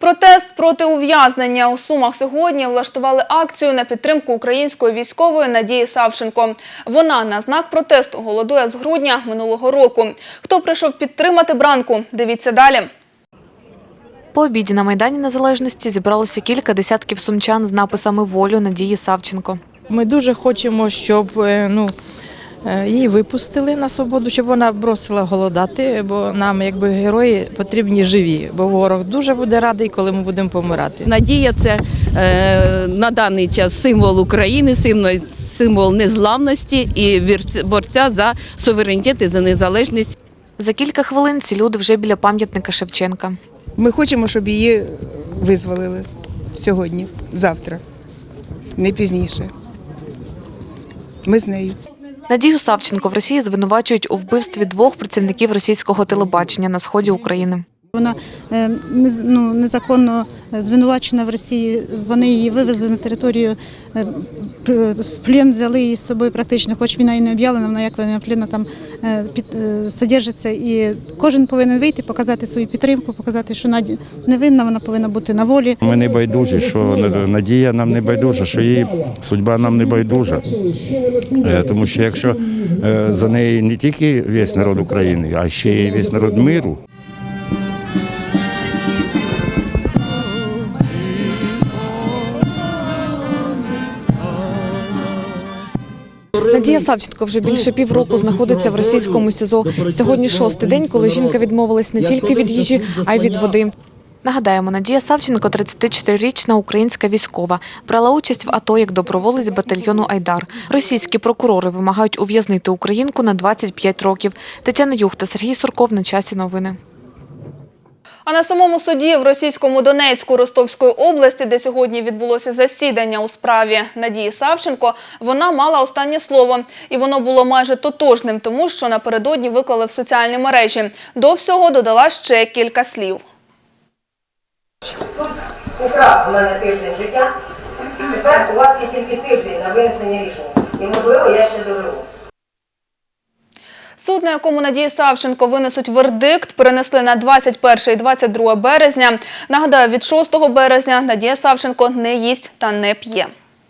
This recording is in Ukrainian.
Протест проти ув'язнення у Сумах сьогодні влаштували акцію на підтримку української військової Надії Савченко. Вона на знак протесту голодує з грудня минулого року. Хто прийшов підтримати бранку? Дивіться далі. По обіді на Майдані Незалежності зібралося кілька десятків сумчан з написами «Волю» Надії Савченко. Ми дуже хочемо, щоб е, ну, її випустили на свободу, щоб вона бросила голодати, бо нам, якби герої, потрібні живі, бо ворог дуже буде радий, коли ми будемо помирати. Надія це е, на даний час символ України, символ, символ незламності і борця за суверенітет і за незалежність. За кілька хвилин ці люди вже біля пам'ятника Шевченка. Ми хочемо, щоб її визволили сьогодні, завтра, не пізніше. Ми з нею. Надію Савченко в Росії звинувачують у вбивстві двох працівників російського телебачення на сході України. Вона е, ну, незаконно звинувачена в Росії. Вони її вивезли на територію е, в плен, взяли її з собою практично, хоч війна і не об'явлена, вона як вона плена там е, під, е, содержиться. І кожен повинен вийти, показати свою підтримку, показати, що Надя невинна, вона повинна бути на волі. Ми не байдужі, що надія нам не байдужа, що її судьба нам не байдужа. Е, Тому що якщо е, за неї не тільки весь народ України, а ще й весь народ миру, Надія Савченко вже більше півроку знаходиться в російському СІЗО. Сьогодні шостий день, коли жінка відмовилась не тільки від їжі, а й від води. Нагадаємо, Надія Савченко, 34-річна українська військова, брала участь в АТО як доброволець батальйону Айдар. Російські прокурори вимагають ув'язнити українку на 25 років. Тетяна Юх та Сергій Сурков на часі новини. А на самому суді в російському Донецьку Ростовської області, де сьогодні відбулося засідання у справі Надії Савченко, вона мала останнє слово. І воно було майже тотожним, тому що напередодні виклали в соціальні мережі. До всього додала ще кілька слів. украв у мене тиждень життя, тепер у вас є тільки тиждень на винесення рішення. І можливо я ще доживу. Суд, на якому Надії Савченко винесуть вердикт, перенесли на 21 і 22 березня. Нагадаю, від 6 березня Надія Савченко не їсть та не п'є.